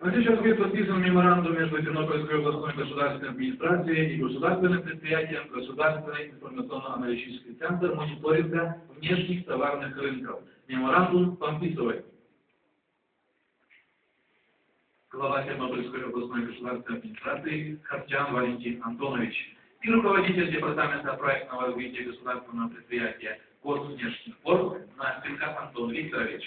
А сейчас будет подписан меморандум между Тернопольской областной государственной администрацией и государственным предприятием Государственный информационно-аналитический центр мониторинга внешних товарных рынков. Меморандум подписывает глава Тернопольской областной государственной администрации Харчан Валентин Антонович и руководитель Департамента проектного развития государственного предприятия Госвнешних форм Настенко Антон Викторович.